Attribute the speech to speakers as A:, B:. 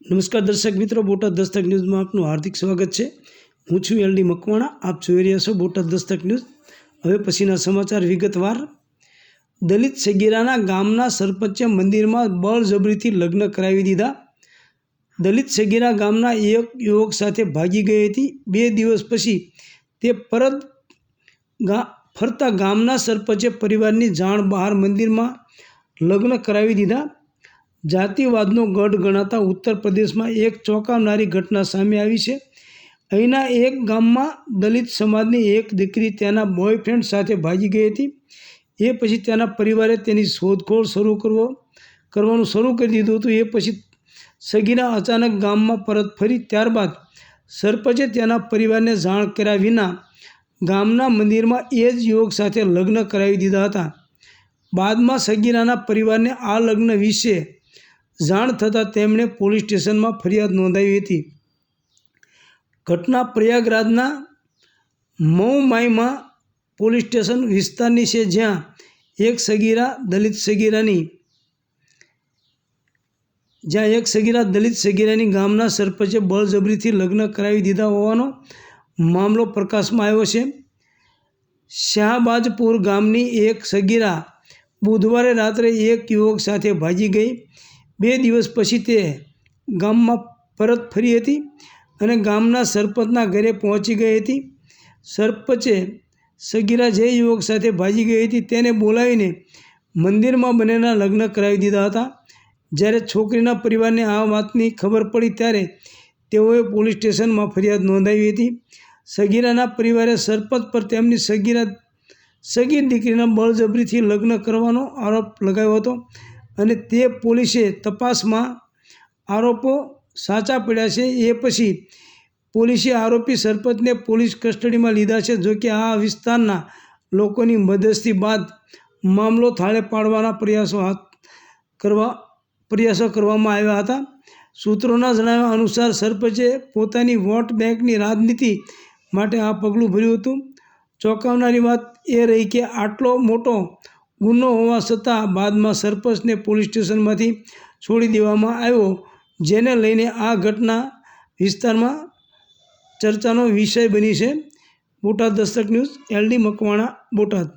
A: નમસ્કાર દર્શક મિત્રો, બોટાદ દસ્તક ન્યૂઝમાં આપનું હાર્દિક સ્વાગત છે. હું છું એલડી મકવાણા, આપ જોઈ રહ્યા છો બોટાદ દસ્તક ન્યૂઝ. હવે પછીના સમાચાર વિગતવાર. દલિત સગીરાના ગામના સરપંચે મંદિરમાં બળજબરીથી લગ્ન કરાવી દીધા. દલિત સગીરા ગામના એક યુવક સાથે ભાગી ગઈ હતી. બે દિવસ પછી તે પરત ફરતા ગામના સરપંચે પરિવારની જાણ બહાર મંદિરમાં લગ્ન કરાવી દીધા. જાતિવાદનો ગઢ ગણાતા ઉત્તર પ્રદેશમાં એક ચોંકાવનારી ઘટના સામે આવી છે. અહીંના એક ગામમાં દલિત સમાજની એક દીકરી તેના બોયફ્રેન્ડ સાથે ભાગી ગઈ હતી. એ પછી તેના પરિવારે તેની શોધખોળ શરૂ કરવો, કરવાનું શરૂ કરી દીધું હતું. એ પછી સગીરા અચાનક ગામમાં પરત ફરી, ત્યારબાદ સરપંચે તેના પરિવારને જાણ કર્યા વિના ગામના મંદિરમાં એ જ યુવક સાથે લગ્ન કરાવી દીધા હતા. બાદમાં સગીરાના પરિવારને આ લગ્ન વિશે જાણ થતાં તેમણે પોલીસ સ્ટેશનમાં ફરિયાદ નોંધાવી હતી. ઘટના પ્રયાગરાજના મઉમાઈમાં પોલીસ સ્ટેશન વિસ્તારની છે, જ્યાં એક સગીરા દલિત સગીરાની જ્યાં એક સગીરા દલિત સગીરાની ગામના સરપંચે બળજબરીથી લગ્ન કરાવી દીધા હોવાનો મામલો પ્રકાશમાં આવ્યો છે. શાહબાજપુર ગામની એક સગીરા બુધવારે રાત્રે એક યુવક સાથે ભાગી ગઈ. બે દિવસ પછી તે ગામમાં પરત ફરી હતી અને ગામના સરપંચના ઘરે પહોંચી ગઈ હતી. સરપંચે સગીરા જે યુવક સાથે ભાજી ગઈ હતી. તેને બોલાવીને મંદિરમાં બંનેના લગ્ન કરાવી દીધા હતા. જ્યારે છોકરીના પરિવારને આ વાતની ખબર પડી ત્યારે તેઓએ પોલીસ સ્ટેશનમાં ફરિયાદ નોંધાવી હતી. સગીરાના પરિવારે સરપંચ પર તેમની સગીરા સગીર દીકરીના બળજબરીથી લગ્ન કરવાનો આરોપ લગાવ્યો હતો. અને તે પોલીસે તપાસમાં આરોપો સાચા પડ્યા છે. એ પછી પોલીસે આરોપી સરપંચને પોલીસ કસ્ટડીમાં લીધા છે, જોકે આ વિસ્તારના લોકોની મદદથી બાદ મામલો થાળે પાડવાના પ્રયાસો હાથ કરવા, પ્રયાસો કરવામાં આવ્યા હતા. સૂત્રોના જણાવ્યા અનુસાર સરપંચે પોતાની વોટ બેંકની રાજનીતિ માટે આ પગલું ભર્યું હતું. ચોંકાવનારી વાત એ રહી કે આટલો મોટો ગુનો હોવા છતાં બાદમાં સરપંચને પોલીસ સ્ટેશનમાંથી છોડી દેવામાં આવ્યો, જેને લઈને આ ઘટના વિસ્તારમાં ચર્ચાનો વિષય બની છે. Botad Dastak news, LD Makwana, Botad.